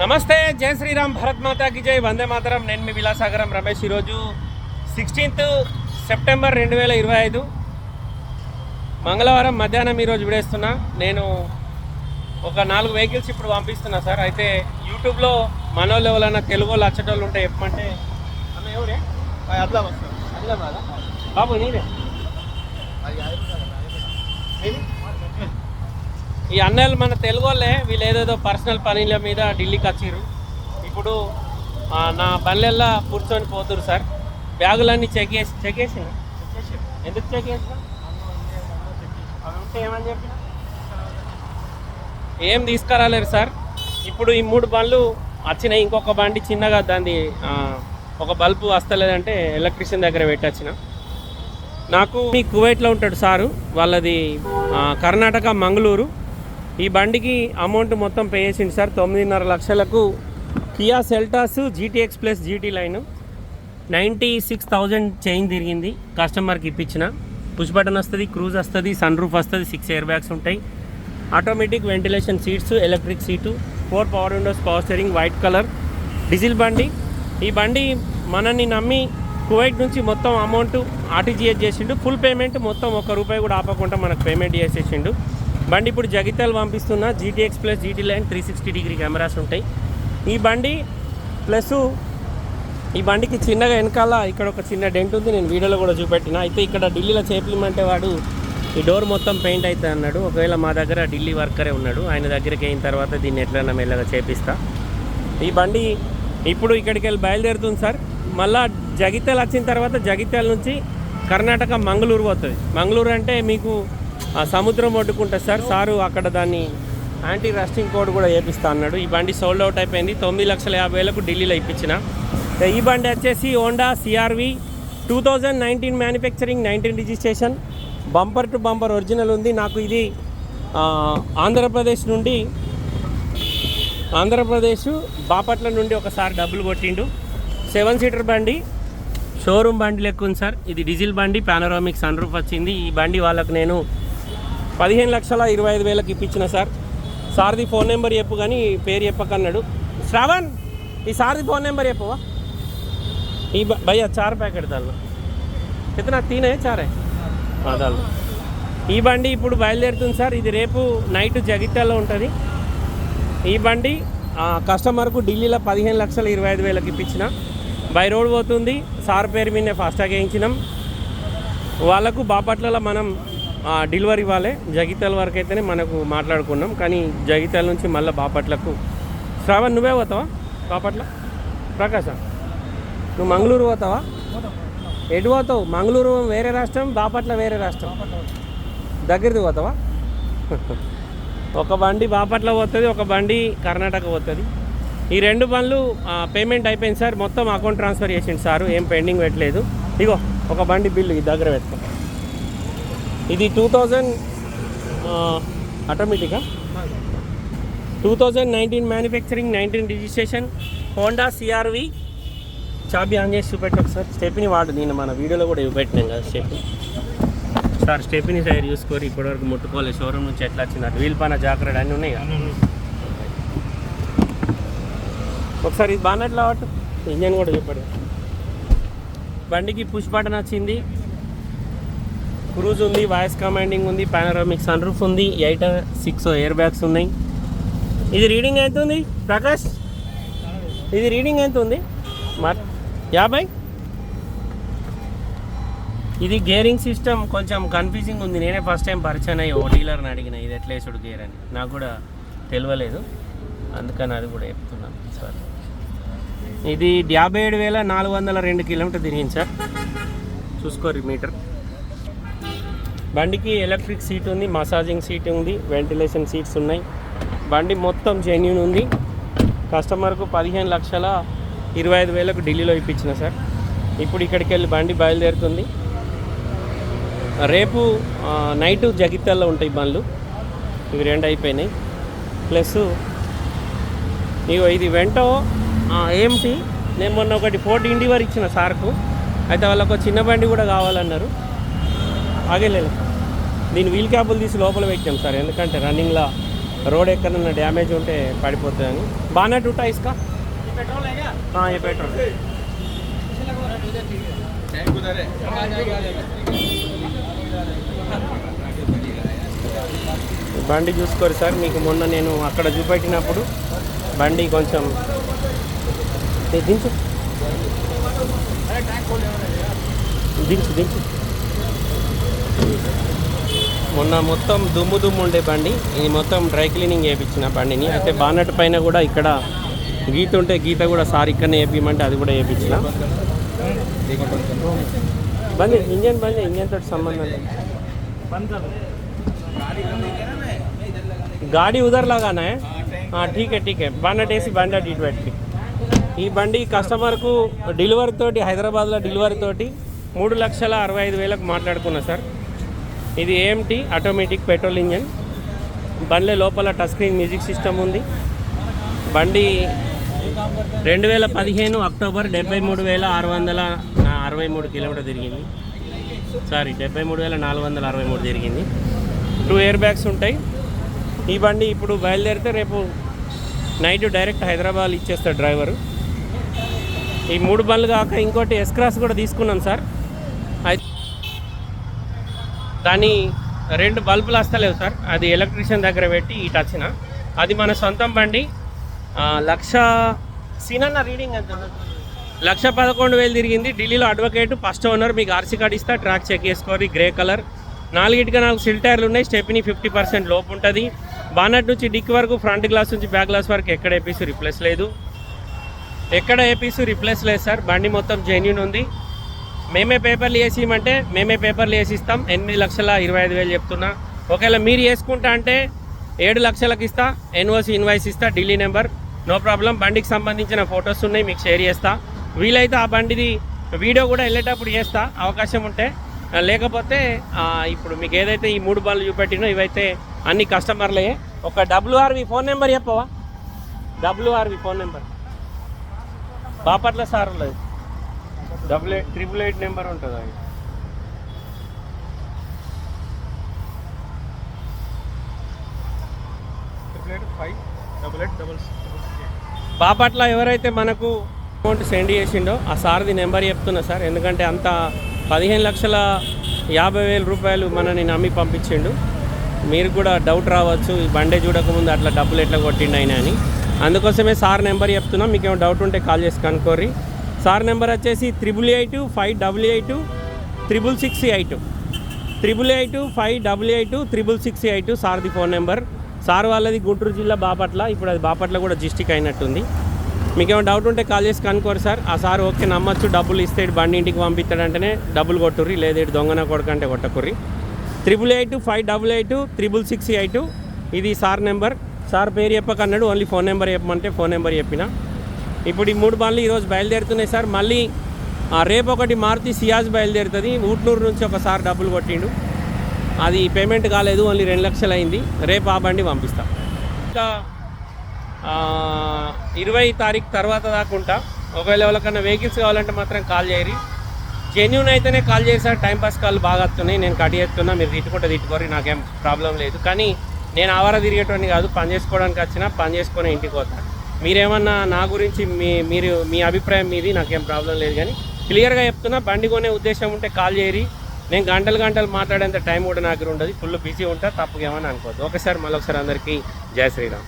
నమస్తే జై శ్రీరామ్ భరత్ మాతాకి జై వందే మాతరం. నేను మీ విలాసాగరం రమేష్ ఈరోజు సిక్స్టీన్త్ సెప్టెంబర్ రెండు వేల ఇరవై ఐదు. మంగళవారం మధ్యాహ్నం ఈరోజు విడేస్తున్నా. నేను ఒక నాలుగు వెహికల్స్ ఇప్పుడు పంపిస్తున్నా సార్. అయితే యూట్యూబ్లో మనోళ్ళు ఎవరైనా తెలుగు వాళ్ళు వచ్చేటోళ్ళు ఉంటే చెప్పమంటే. అన్న ఎవరే? ఆదిలాబాదా? బాబు నీదే. మీది? ఈ అన్నలు మన తెలుగు వాళ్ళే. వీళ్ళు ఏదేదో పర్సనల్ పనుల మీద ఢిల్లీకి వచ్చారు ఇప్పుడు నా బండ్లల్లా కూర్చొని పోతురు సార్. బ్యాగులన్నీ చెక్ చేసి చెక్ చేసిన ఎందుకు చెక్ చేసిన అవి ఉంటే ఏమని చెప్పిన? ఏం తీసుకురాలేరు సార్. ఇప్పుడు ఈ మూడు బండ్లు వచ్చినాయి ఇంకొక బండి చిన్నగా దాన్ని ఒక బల్బు వస్తలేదంటే ఎలక్ట్రీషియన్ దగ్గర పెట్టొచ్చిన. నాకు మీ కువైట్లో ఉంటాడు సారు. వాళ్ళది కర్ణాటక మంగళూరు. ఈ బండికి అమౌంట్ మొత్తం పే చేసిండు సార్. తొమ్మిదిన్నర లక్షలకు Kia Seltos GTX plus GT line ninety six thousand change తిరిగింది. కస్టమర్కి ఇప్పించిన. పుష్ బటన్ వస్తుంది క్రూజ్ వస్తుంది సన్ రూఫ్ వస్తుంది సిక్స్ ఎయిర్ బ్యాగ్స్ ఉంటాయి. Automatic ventilation seats electric seat four power windows power steering white colour diesel బండి. ఈ బండి మనల్ని నమ్మి కువైట్ నుంచి మొత్తం అమౌంట్ ఆర్టీజీఎస్ చేసిండు. ఫుల్ పేమెంట్ మొత్తం ఒక రూపాయి కూడా ఆపకుండా మనకు పేమెంట్ చేసేసిండు. బండి ఇప్పుడు జగిత్యాలు పంపిస్తున్న GTX plus GT line three sixty degree cameras ఉంటాయి. ఈ బండి ప్లస్ ఈ బండికి చిన్నగా వెనకాల ఇక్కడ ఒక చిన్న డెంట్ ఉంది. నేను వీడియోలో కూడా చూపెట్టిన. అయితే ఇక్కడ ఢిల్లీలో చేపిమంటే వాడు ఈ డోర్ మొత్తం పెయింట్ అవుతుంది అన్నాడు. ఒకవేళ మా దగ్గర ఢిల్లీ వర్కరే ఉన్నాడు. ఆయన దగ్గరికి అయిన తర్వాత దీన్ని ఎట్లైనా మెల్లగా చేపిస్తా. ఈ బండి ఇప్పుడు ఇక్కడికి వెళ్ళి బయలుదేరుతుంది సార్. మళ్ళా జగిత్యాల వచ్చిన తర్వాత జగిత్యాల నుంచి కర్ణాటక మంగళూరు పోతుంది. మంగళూరు అంటే మీకు సముద్రం ఒడ్డుకుంటుంది సార్. సారు అక్కడ దాన్ని యాంటీ రస్టింగ్ కోడ్ కూడా వేపిస్తా అన్నాడు. ఈ బండి సోల్డ్ అవుట్ అయిపోయింది. తొమ్మిది లక్షల యాభై వేలకు ఢిల్లీలో ఇప్పించిన. ఈ బండి వచ్చేసి Honda CRV two thousand nineteen manufacturing nineteen registration bumper to bumper original ఉంది. నాకు ఇది ఆంధ్రప్రదేశ్ నుండి ఆంధ్రప్రదేశ్ బాపట్ల నుండి ఒకసారి డబ్బులు కొట్టిండు. సెవెన్ సీటర్ బండి. షోరూమ్ బండి లెక్క ఉంది సార్. ఇది డీజిల్ బండి. పానరామిక్ సన్ రూఫ్ వచ్చింది. ఈ బండి వాళ్ళకు నేను పదిహేను లక్షల ఇరవై ఐదు వేలకు ఇప్పించిన సార్. సార్ది ఫోన్ నెంబర్ చెప్పు కానీ పేరు చెప్పకన్నాడు. శ్రావణ్ ఈ సార్ది ఫోన్ నెంబర్ చెప్పవా? ఈ బ- భయ్యా చార్ ప్యాకెట్ దాల్లో ఇతనా తీనే చారే? ఆ, ఈ బండి ఇప్పుడు బయలుదేరుతుంది సార్. ఇది రేపు నైట్ జగిత్యాల్లో ఉంటుంది. ఈ బండి కస్టమర్కు ఢిల్లీలో పదిహేను లక్షల ఇరవై ఐదు వేలకు ఇప్పించిన. బై రోడ్ పోతుంది. సార్ పేరు మీదనే ఫాస్టాగ్ వేయించినాం. వాళ్ళకు బాపట్లలో మనం డెలివరీ ఇవ్వాలి జగిత్యాల వరకు అయితేనే మనకు మాట్లాడుకున్నాం. కానీ జగిత్యాల నుంచి మళ్ళీ బాపట్లకు. శ్రావణ్ నువ్వే పోతావా బాపట్ల? ప్రకాశ. నువ్వు మంగళూరు పోతావా? ఎటు పోతావు? మంగళూరు వేరే రాష్ట్రం బాపట్ల వేరే రాష్ట్రం. దగ్గరది పోతావా? ఒక బండి బాపట్ల పోతుంది ఒక బండి కర్ణాటక పోతుంది. ఈ రెండు బండ్లు పేమెంట్ అయిపోయింది సార్. మొత్తం అకౌంట్ ట్రాన్స్ఫర్ చేసిండు సార్. ఏం పెండింగ్ పెట్టలేదు. ఇగో ఒక బండి బిల్లు ఈ దగ్గర పెట్టుకో. ఇది two thousand ఆటోమేటికా two thousand nineteen manufacturing nineteen registration Honda CRV చాబీ on చేసి చూపెట్టు ఒకసారి స్టెప్ని వాడు నేను మన వీడియోలో కూడా చూపెట్టినాం కదా స్టెప్ని సార్ స్టెప్ని సైడ్ చూసుకొని ఇప్పటివరకు ముట్టుకోలేదు. షోరూమ్ నుంచి ఎట్లా వచ్చింది వీల్ పైన జాగ్రత్త అన్నీ ఉన్నాయి? కదా ఒకసారి ఇది బాగా ఇంజన్ కూడా చూపడు. బండికి పుష్ బటన్ వచ్చింది. క్రూజ్ ఉంది వాయిస్ కమాండింగ్ ఉంది పానరామిక్ సన్ రూఫ్ ఉంది ఎయిట్ సిక్స్ ఎయిర్ బ్యాగ్స్ ఉన్నాయి. ఇది రీడింగ్ ఎంత ఉంది ప్రకాష్? ఇది రీడింగ్ ఎంత ఉంది? మరి యాభై? ఇది గేరింగ్ సిస్టమ్ కొంచెం కన్ఫ్యూజింగ్ ఉంది. నేనే ఫస్ట్ టైం పరిచయం అయ్యి ఓ డీలర్ని అడిగిన ఇది ఎట్లా వేసుడు గేర్ అని? నాకు కూడా తెలియలేదు అందుకని అది కూడా చెప్తున్నాను సార్. ఇది యాభై ఏడు వేల నాలుగు వందల రెండు కిలోమీటర్ తిరిగింది సార్. చూసుకోరు మీటర్. బండికి ఎలక్ట్రిక్ సీట్ ఉంది మసాజింగ్ సీట్ ఉంది వెంటిలేషన్ సీట్స్ ఉన్నాయి. బండి మొత్తం జెన్యున్ ఉంది. కస్టమర్కు పదిహేను లక్షల ఇరవై ఐదు వేలకు ఢిల్లీలో ఇప్పించిన సార్. ఇప్పుడు ఇక్కడికి వెళ్ళి బండి బయలుదేరుతుంది. రేపు నైటు నైట్ జగిత్యాల్లో ఉంటాయి బండ్లు. ఇవి రెండు అయిపోయినాయి. ప్లస్ ఇగో ఇది వెంటో ఏంటి నేను మొన్న ఒకటి ఫోర్ట్ ఇండివర్ ఇచ్చిన సార్కు. అయితే వాళ్ళకు చిన్న బండి కూడా కావాలన్నారు. ఆగలేదు. నేను వీల్ క్యాబులు తీసి లోపల పెట్టాం సార్. ఎందుకంటే రన్నింగ్లో రోడ్ ఎక్కడన్నా డ్యామేజ్ ఉంటే పడిపోతుందని బాగానే టూటా ఇసుక పెట్రోల్ పెట్రోల్. బండి చూసుకోరు సార్. మీకు మొన్న నేను అక్కడ చూపెట్టినప్పుడు బండి కొంచెం దించు. దించు దించు. మొన్న మొత్తం దుమ్ము దుమ్ము ఉండే బండి ఇది మొత్తం డ్రై క్లీనింగ్ చేయించిన బండిని అయితే బానట్ పైన కూడా ఇక్కడ గీత ఉంటే గీత కూడా సార్ ఇక్కడనే వేపించమంటే అది కూడా వేయించిన బండి ఇంజన్ బండి ఇంజన్ తోటి సంబంధం లేదు गाड़ी उधर लगाना है हाँ ठीक है ठीक है బానట్ వేసి బండి అటు ఇటు పెట్టి ఈ బండి కస్టమర్కు డెలివరీ తోటి హైదరాబాద్లో డెలివరీ తోటి మూడు లక్షల అరవై ఐదు వేలకు మాట్లాడుకున్నా సార్ ఇది ఏఎంటి ఆటోమేటిక్ పెట్రోల్ ఇంజన్ బండి లోపల టచ్ స్క్రీన్ మ్యూజిక్ సిస్టమ్ ఉంది. బండి రెండు వేల పదిహేను అక్టోబర్ డెబ్బై మూడు వేల ఆరు వందల అరవై మూడు కిలోమీటర్ తిరిగింది. సారీ డెబ్బై మూడు వేల నాలుగు వందల అరవై మూడు తిరిగింది. టూ ఇయర్ బ్యాగ్స్ ఉంటాయి. ఈ బండి ఇప్పుడు బయలుదేరితే రేపు నైట్ డైరెక్ట్ హైదరాబాద్ ఇచ్చేస్తాడు డ్రైవరు. ఈ మూడు బండ్లు కాక ఇంకోటి ఎస్క్రాస్ కూడా తీసుకున్నాం సార్. అయితే దాని రెండు బల్బులు వస్తలేవు సార్. అది ఎలక్ట్రీషియన్ దగ్గర పెట్టి ఇటు వచ్చిన అది మన సొంతం బండి. లక్ష సీనన్న రీడింగ్ ఎంత? లక్ష పదకొండు వేలు తిరిగింది. ఢిల్లీలో అడ్వకేట్ ఫస్ట్ ఓనర్ మీకు ఆర్సీ కార్డ్ ఇస్తా ట్రాక్ చెక్ చేసుకోవాలి గ్రే కలర్ నాలుగిటిగా నాలుగు సిల్ టైర్లు ఉన్నాయి. స్టెప్ని ఫిఫ్టీ పర్సెంట్ లోపు ఉంటుంది. బానట్ నుంచి డిక్ వరకు ఫ్రంట్ గ్లాస్ నుంచి బ్యాక్ గ్లాస్ వరకు ఎక్కడ ఏపీసీ రిప్లేస్ లేదు. ఎక్కడ ఏపీసీ రిప్లేస్ లేదు సార్. బండి మొత్తం జెన్యున్ ఉంది. మేమే పేపర్లు వేసిమంటే మేమే పేపర్లు వేసి ఇస్తాం ఎనిమిది లక్షల ఇరవై ఐదు వేలు చెప్తున్నా. ఒకవేళ మీరు వేసుకుంటా అంటే ఏడు లక్షలకు ఇస్తా ఎన్ఓసి ఇన్వాయిస్ ఇస్తా ఢిల్లీ నెంబర్. No problem. బండికి సంబంధించిన ఫొటోస్ ఉన్నాయి మీకు షేర్ చేస్తా. వీలైతే ఆ బండిది వీడియో కూడా వెళ్ళేటప్పుడు చేస్తా. అవకాశం ఉంటే. లేకపోతే ఇప్పుడు మీకు ఏదైతే ఈ మూడు బాల్ చూపెట్టినో ఇవైతే అన్ని కస్టమర్లే. ఒక డబ్ల్యూఆర్వి ఫోన్ నెంబర్ చెప్పవా? WRV phone number. Bapatla sir లేదు double eight triple eight number ఉంటుంది అది. బాపట్ల ఎవరైతే మనకు అమౌంట్ సెండ్ చేసిండో ఆ సార్ది నెంబర్ చెప్తున్నా సార్. ఎందుకంటే అంత పదిహేను లక్షల యాభై వేల రూపాయలు మనని నమ్మి పంపించిండు. మీరు కూడా డౌట్ రావచ్చు. ఈ బండే చూడకముందు అట్లా డబ్బులు ఎట్లా కొట్టిండు ఆయన అని. అందుకోసమే సార్ నెంబర్ చెప్తున్నా. మీకు ఏమైనా డౌట్ ఉంటే కాల్ చేసి కనుక్కోర్రి. సార్ నెంబర్ వచ్చేసి triple eight five double eight triple six eight. Triple eight five double eight triple six eight సార్ది phone number. Sir వాళ్ళది గుంటూరు జిల్లా బాపట్ల ఇప్పుడు అది బాపట్ల కూడా డిస్టిక్ అయినట్టుంది. మీకు డౌట్ ఉంటే కాల్ చేసి కనుక్కోరు సార్. ఆ సార్ ఓకే నమ్మచ్చు డబ్బులు ఇస్తే బండి ఇంటికి పంపిస్తాడంటేనే డబ్బులు కొట్టుర్రి లేదా దొంగన కొడకంటే కొట్టకుర్రి. Triple eight five double eight triple six eight ఇది సార్ నెంబర్. సార్ పేరు చెప్పకన్నాడు ఓన్లీ ఫోన్ నెంబర్ చెప్పమంటే ఫోన్ నెంబర్ చెప్పిన. ఇప్పుడు ఈ మూడు బండ్లు ఈరోజు బయలుదేరుతున్నాయి సార్. మళ్ళీ ఆ, రేపు ఒకటి మారుతి సియాజ్ బయలుదేరుతుంది. ఊట్నూరు నుంచి ఒకసారి డబ్బులు కొట్టిండు. అది పేమెంట్ కాలేదు ఓన్లీ రెండు లక్షలు అయింది. రేపు ఆ బండి పంపిస్తాం. ఇంకా ఇరవై తారీఖు తర్వాత దాకా ఉంటా. ఒకవేళ ఎవరికన్నా వెహికల్స్ కావాలంటే మాత్రం కాల్ చేయరి. జెన్యున్ అయితేనే కాల్ చేశారు టైంపాస్ కాల్ బాగా వస్తున్నాయి. నేను కట్ చేస్తున్నా. మీరు తిట్టుకుంటే తిట్టుకోరి. నాకేం ప్రాబ్లం లేదు. కానీ నేను ఆవార తిరిగేటువంటి కాదు. పని చేసుకోవడానికి వచ్చినా పని చేసుకొని ఇంటికి పోతాను మీరేమన్నా నా గురించి మీ మీరు మీ అభిప్రాయం మీది నాకేం ప్రాబ్లం లేదు కానీ క్లియర్గా చెప్తున్నా బండి కొనే ఉద్దేశం ఉంటే కాల్ చేయరి. నేను గంటలు గంటలు మాట్లాడేంత టైం కూడా నా దగ్గర ఉండదు. ఫుల్ బిజీ ఉంటా తప్పుగా ఏమని అనుకోవద్దు. ఒకసారి మళ్ళీ ఒకసారి అందరికీ జై శ్రీరామ్.